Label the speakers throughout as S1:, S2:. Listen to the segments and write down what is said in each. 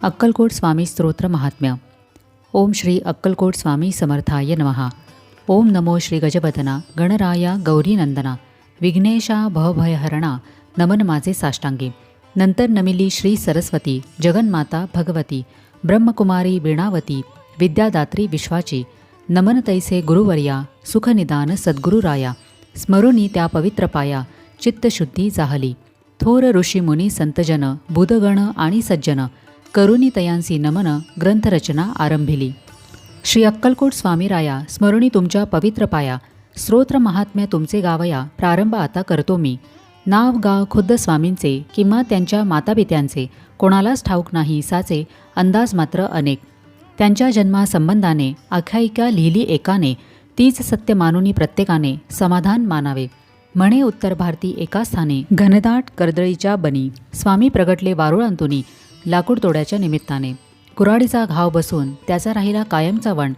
S1: अक्कलकोट स्वामी स्तोत्र महात्म्य. ओम श्री अक्कलकोट स्वामी समर्थाय नमहा ओम नमो श्री गजबदना गणराया गौरीनंदना विघ्नेशा भवभयहरणा नमन माझे साष्टांगी. नंतर नमिली श्री सरस्वती जगन्माता भगवती ब्रह्मकुमारी वीणावती विद्यादात्री विश्वाची नमन तैसे गुरुवर्या सुखनिदान सद्गुरुराया स्मरुनी त्या पवित्र पाया चित्तशुद्धी जाहली. थोर ऋषी मुनी संतजन बुधगण आणि सज्जन करुणी तयांसी नमन ग्रंथरचना आरंभिली. श्री अक्कलकोट स्वामीराया स्मरणी तुमच्या पवित्र पाया स्रोत्र महात्म्य तुमचे गावया प्रारंभ आता करतो मी. नाव गाव खुद्द स्वामींचे किंवा त्यांच्या मातापित्यांचे कोणालाच ठाऊक नाही साचे अंदाज मात्र अनेक. त्यांच्या जन्मासंबंधाने आख्यायिका लिहिली एकाने तीच सत्य मानुनी प्रत्येकाने समाधान मानावे. म्हणे उत्तर भारती एका स्थाने घनदाट कर्दळीच्या बनी. स्वामी प्रगटले वारुळांतुनी लाकूड तोड्याच्या निमित्ताने. कुऱ्हाडीचा घाव बसून त्याचा राहिला कायमचा वण.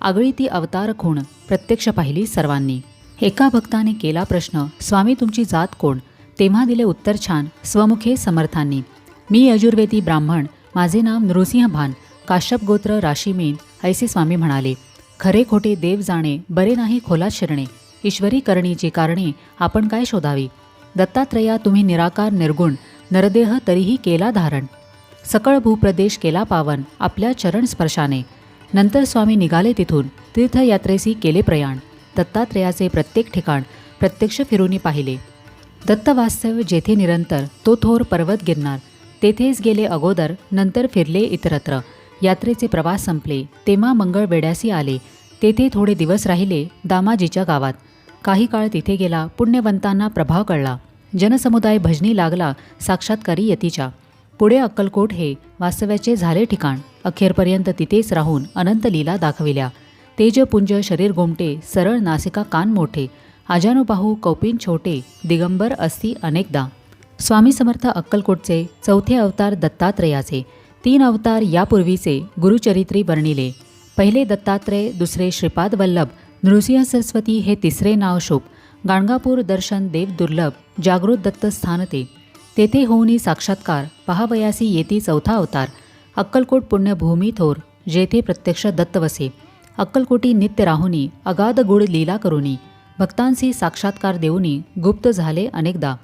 S1: आगळी ती अवतार खूण प्रत्यक्ष पाहिली सर्वांनी. एका भक्ताने केला प्रश्न स्वामी तुमची जात कोण तेव्हा दिले उत्तर छान स्वमुखे समर्थांनी. मी यजुर्वेदी ब्राह्मण माझे नाव नृसिंह भान. काश्यप गोत्र राशीमीन ऐसे स्वामी म्हणाले. खरे खोटे देव जाणे बरे नाही खोलात शिरणे. ईश्वरी करणीची कारणे आपण काय शोधावी? दत्तात्रया तुम्ही निराकार निर्गुण. नरदेह तरीही केला धारण. सकळ भूप्रदेश केला पावन आपल्या चरण स्पर्शाने. नंतर स्वामी निघाले तिथून तीर्थयात्रेसी केले प्रयाण. दत्तात्रेयाचे प्रत्येक ठिकाण प्रत्यक्ष फिरूनी पाहिले. दत्तवास्तव जेथे निरंतर तो थोर पर्वत गिरणार. तेथेच गेले अगोदर नंतर फिरले इतरत्र. यात्रेचे प्रवास संपले तेव्हा मंगळ वेड्यासी आले. तेथे थोडे दिवस राहिले दामाजीच्या गावात. काही काळ तिथे गेला पुण्यवंतांना प्रभाव कळला. जनसमुदाय भजनी लागला साक्षात्कारी यतीच्या. पुढे अक्कलकोट हे वास्तव्याचे झाले ठिकाण. अखेरपर्यंत तिथेच राहून अनंत लीला दाखविल्या. तेजपुंज शरीर गोमटे सरळ नासिका कान मोठे आजानुबाहू कौपिन छोटे दिगंबर अस्ती अनेकदा. स्वामी समर्थ अक्कलकोटचे चौथे अवतार दत्तात्रयाचे तीन अवतार यापूर्वीचे गुरुचरित्री वर्णिले. पहिले दत्तात्रय दुसरे श्रीपाद वल्लभ नृसिंह सरस्वती हे तिसरे नाव शुभ गाणगापूर दर्शन देव दुर्लभ जागृत दत्त स्थान ते. तेथे होऊनी साक्षात्कार. पहावयासी येती चौथा अवतार. अक्कलकोट पुण्यभूमी थोर जेथे प्रत्यक्ष दत्त वसे अक्कलकोटी नित्य राहुनी अगाध गुढ लीला करुनी. भक्तांशी साक्षात्कार देऊनी गुप्त झाले अनेकदा.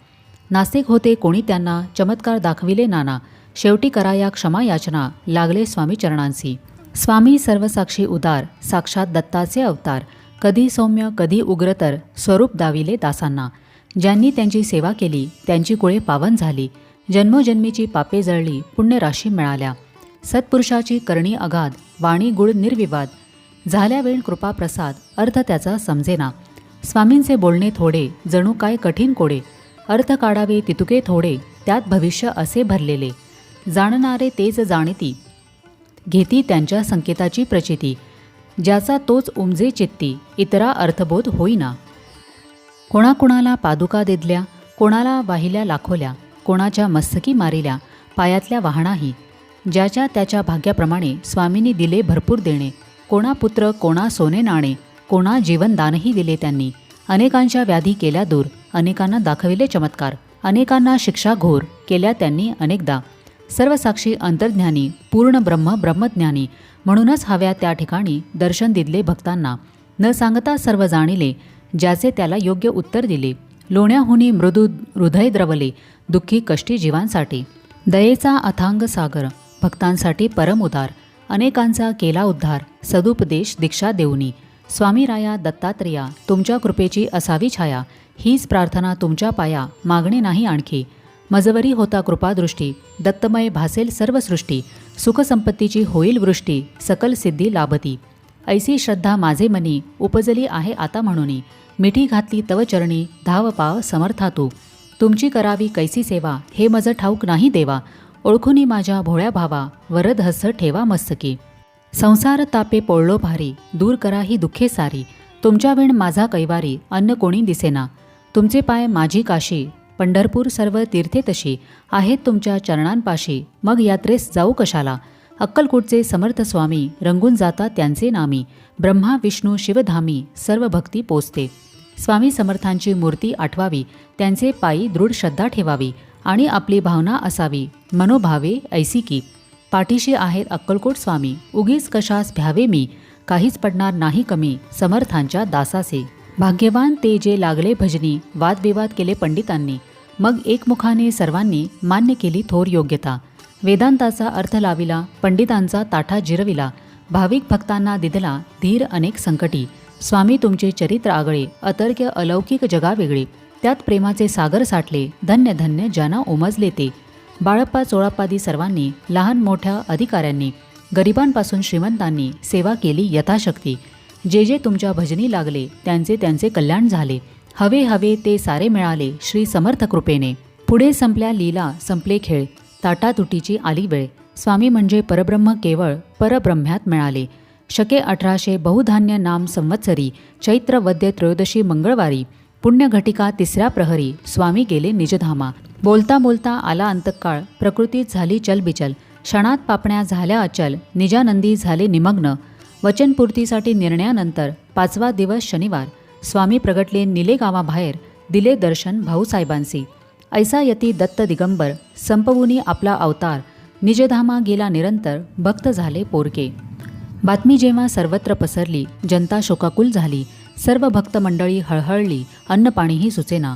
S1: नास्तिक होते कोणी त्यांना चमत्कार दाखविले नाना. शेवटी कराया क्षमा याचना लागले स्वामी चरणांसी स्वामी सर्वसाक्षी उदार साक्षात दत्ताचे अवतार. कधी सौम्य कधी उग्रतर स्वरूप दाविले दासांना. ज्यांनी त्यांची सेवा केली त्यांची कुळे पावन झाली. जन्मोजन्मीची पापे जळली पुण्यराशी मिळाल्या. सत्पुरुषाची करणी अगाध वाणी गुळ निर्विवाद. झाल्या वेळ कृपा प्रसाद अर्थ त्याचा समजेना. स्वामींचे बोलणे थोडे जणू काय कठीण कोडे. अर्थ काढावे तितुके थोडे त्यात भविष्य असे भरलेले. जाणणारे तेच जाणती. घेती त्यांच्या संकेताची प्रचिती. ज्याचा तोच उमजे चित्ती इतरा अर्थबोध होईना. कोणाकोणाला पादुका देदल्या कोणाला वाहिल्या लाखोल्या कोणाच्या मस्तकी मारिल्या पायातल्या वाहनाही ज्याच्या त्याच्या भाग्याप्रमाणे स्वामींनी दिले भरपूर देणे कोणा पुत्र कोणा सोने नाणे कोणा जीवनदानही दिले त्यांनी. अनेकांच्या व्याधी केल्या दूर अनेकांना दाखविले चमत्कार अनेकांना शिक्षा घोर केल्या त्यांनी अनेकदा. सर्वसाक्षी अंतर्ज्ञानी पूर्ण ब्रह्म ब्रह्मज्ञानी म्हणूनच हव्या त्या ठिकाणी दर्शन दिले भक्तांना. न सांगता सर्व जाणिले ज्याचे त्याला योग्य उत्तर दिले. लोण्याहुनी मृदू हृदय द्रवले दुःखी कष्टी जीवांसाठी. दयेचा अथांग सागर भक्तांसाठी परम उदार अनेकांचा केला उद्धार सदुपदेश दीक्षा देऊनी. स्वामीराया दत्तात्रेया तुमच्या कृपेची असावी छाया हीच प्रार्थना तुमच्या पाया मागणे नाही आणखी. मजवरी होता कृपादृष्टी दत्तमय भासेल सर्व सृष्टी सुखसंपत्तीची होईल वृष्टी सकल सिद्धी लाभती. ऐसी श्रद्धा माझे मनी उपजली आहे आता म्हणूनी. मिठी घातली तव चरणी धाव पाव समर्था तू तुमची करावी कैसी सेवा हे मज ठाऊक नाही देवा. ओळखुनी माझ्या भोळ्या भावा वरद हस्त ठेवा मस्तकी. संसार तापे पोळलो भारी दूर करा ही दुःखे सारी. तुमच्या विण माझा कैवारी अन्न कोणी दिसेना. तुमचे पाय माझी काशी पंढरपूर सर्व तीर्थे तशी. आहेत तुमच्या चरणांपाशी मग यात्रेस जाऊ कशाला? अक्कलकोटचे समर्थ स्वामी रंगून जातात त्यांचे नामी. ब्रह्मा विष्णू शिवधामी सर्व भक्ती पोचते स्वामी समर्थांची मूर्ती आठवावी त्यांचे पायी दृढ श्रद्धा ठेवावी आणि आपली भावना असावी. मनोभावे ऐसी की पाठीशी आहेत अक्कलकोट स्वामी उगीच कशास भ्यावे मी काहीच पडणार नाही कमी समर्थांच्या दासासे भाग्यवान ते जे लागले भजनी वादविवाद केले पंडितांनी मग एकमुखाने सर्वांनी मान्य केली थोर योग्यता. वेदांताचा अर्थ लाविला पंडितांचा ताठा जिरविला भाविक भक्तांना दिदला धीर अनेक संकटी. स्वामी तुमचे चरित्र आगळे अतर्क्य अलौकिक जगावेगळे त्यात प्रेमाचे सागर साठले धन्य धन्य ज्यांना उमजले ते. बाळप्पा चोळाप्पादी सर्वांनी लहान मोठ्या अधिकाऱ्यांनी गरिबांपासून श्रीमंतांनी सेवा केली यथाशक्ती. जे जे तुमच्या भजनी लागले त्यांचे त्यांचे कल्याण झाले. हवे हवे ते सारे मिळाले श्री समर्थ कृपेने. पुढे संपल्या लीला संपले खेळ. ताटातुटीची आली वेळ. स्वामी म्हणजे परब्रह्म केवळ परब्रह्म्यात मिळाले. शके अठराशे बहुधान्य नाम संवत्सरी चैत्र वद्य त्रयोदशी मंगळवारी पुण्यघटिका तिसऱ्या प्रहरी स्वामी गेले निजधामा. बोलता बोलता आला अंतकाळ प्रकृतीत झाली चलबिचल. क्षणात पापण्या झाल्या अचल निजानंदी झाले निमग्न. वचनपूर्तीसाठी निर्णयानंतर पाचवा दिवस शनिवार. स्वामी प्रगटले निले गावाबाहेर दिले दर्शन भाऊसाहेबांसी ऐसा यती दत्त दिगंबर संपवुनी आपला अवतार. निजधामा गेला निरंतर भक्त झाले पोरके. बातमी जेव्हा सर्वत्र पसरली जनता शोकाकुल झाली सर्व भक्तमंडळी हळहळली अन्नपाणीही सुचेना.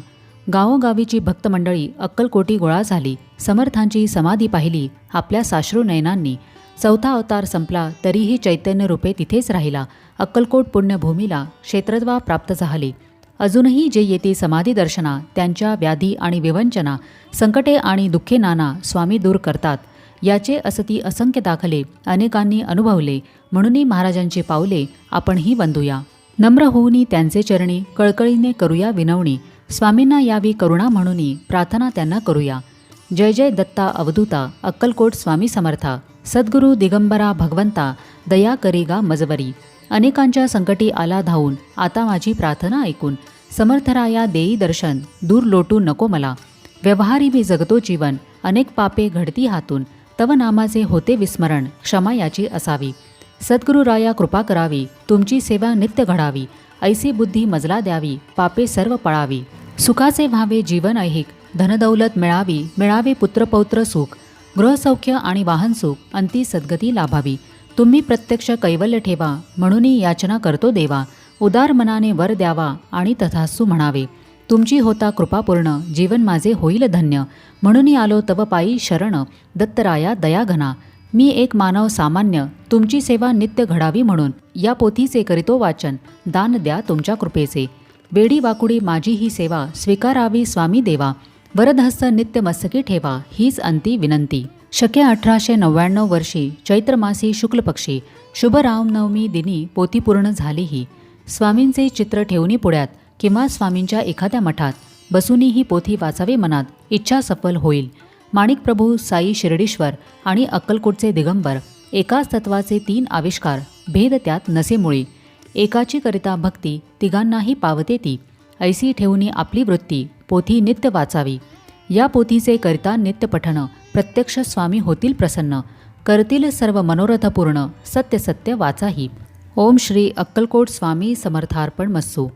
S1: गावोगावीची भक्तमंडळी अक्कलकोटी गोळा झाली समर्थांची समाधी पाहिली आपल्या साश्रू नयनांनी. चौथा अवतार संपला तरीही चैतन्य रूपे तिथेच राहिला अक्कलकोट पुण्यभूमीला क्षेत्रद्वा प्राप्त झाले. अजूनही जे येते समाधी दर्शना त्यांच्या व्याधी आणि विवंचना संकटे आणि दुःखे नाना स्वामी दूर करतात. याचे असती असंख्य दाखले अनेकांनी अनुभवले. म्हणूनही महाराजांचे पावले आपणही बंधूया. नम्र होऊनी त्यांचे चरणी कळकळीने करूया विनवणी. स्वामींना यावी करुणा म्हणूनही प्रार्थना त्यांना करूया. जय जय दत्ता अवधूता अक्कलकोट स्वामी समर्था सद्गुरू दिगंबरा भगवंता दया करेगा मजबरी मजवरी. अनेकांच्या संकटी आला धावून आता माझी प्रार्थना ऐकून. समर्थराया देई दर्शन दूर लोटू नको मला. व्यवहारी मी जगतो जीवन अनेक पापे घडती हातून. तव नामाचे होते विस्मरण. क्षमा याची असावी. सद्गुरुराया कृपा करावी. तुमची सेवा नित्य घडावी. ऐसी बुद्धी मजला द्यावी. पापे सर्व पळावी. सुखाचे व्हावे जीवन ऐहिक. धनदौलत मिळावी. मिळावे पुत्रपौत्र सुख. गृहसौख्य आणि वाहन सुख. अंती सद्गती लाभावी. तुम्ही प्रत्यक्ष कैवल्य ठेवा. म्हणूनही याचना करतो देवा. उदार मनाने वर द्यावा आणि तथास्तू म्हणावे. तुमची होता कृपापूर्ण जीवन माझे होईल धन्य. म्हणूनही आलो तव पायी शरण दत्तराया दयाघना. मी एक मानव सामान्य तुमची सेवा नित्य घडावी म्हणून. या पोथीचे करितो वाचन दान द्या तुमच्या कृपेचे. वेडी वाकुडी माझी ही सेवा स्वीकारावी स्वामी देवा. वरदहस्त नित्य मस्तकी ठेवा हीच अंती विनंती. शक्य अठराशे नव्याण्णव वर्षी चैत्रमासी शुक्ल पक्षी. शुभ रामनवमी दिनी पोतीपूर्ण झाली ही. स्वामींचे चित्र ठेवणी पुण्यात किंवा स्वामींच्या एखाद्या मठात बसूनही ही पोथी वाचावे मनात इच्छा सफल होईल. माणिक प्रभू साई शिर्डीश्वर आणि अक्कलकोटचे दिगंबर एकाच तत्वाचे तीन आविष्कार भेद त्यात नसेमुळे. एकाची करिता भक्ती तिघांनाही पावते ती. ऐसी ठेवणी आपली वृत्ती पोथी नित्य वाचावी. या पोथीचे करिता नित्य पठण प्रत्यक्ष स्वामी होतील प्रसन्न. करतील सर्व मनोरथपूर्ण सत्य सत्य वाचाही. ओम श्री अक्कलकोट स्वामी समर्थार्पण मस्सू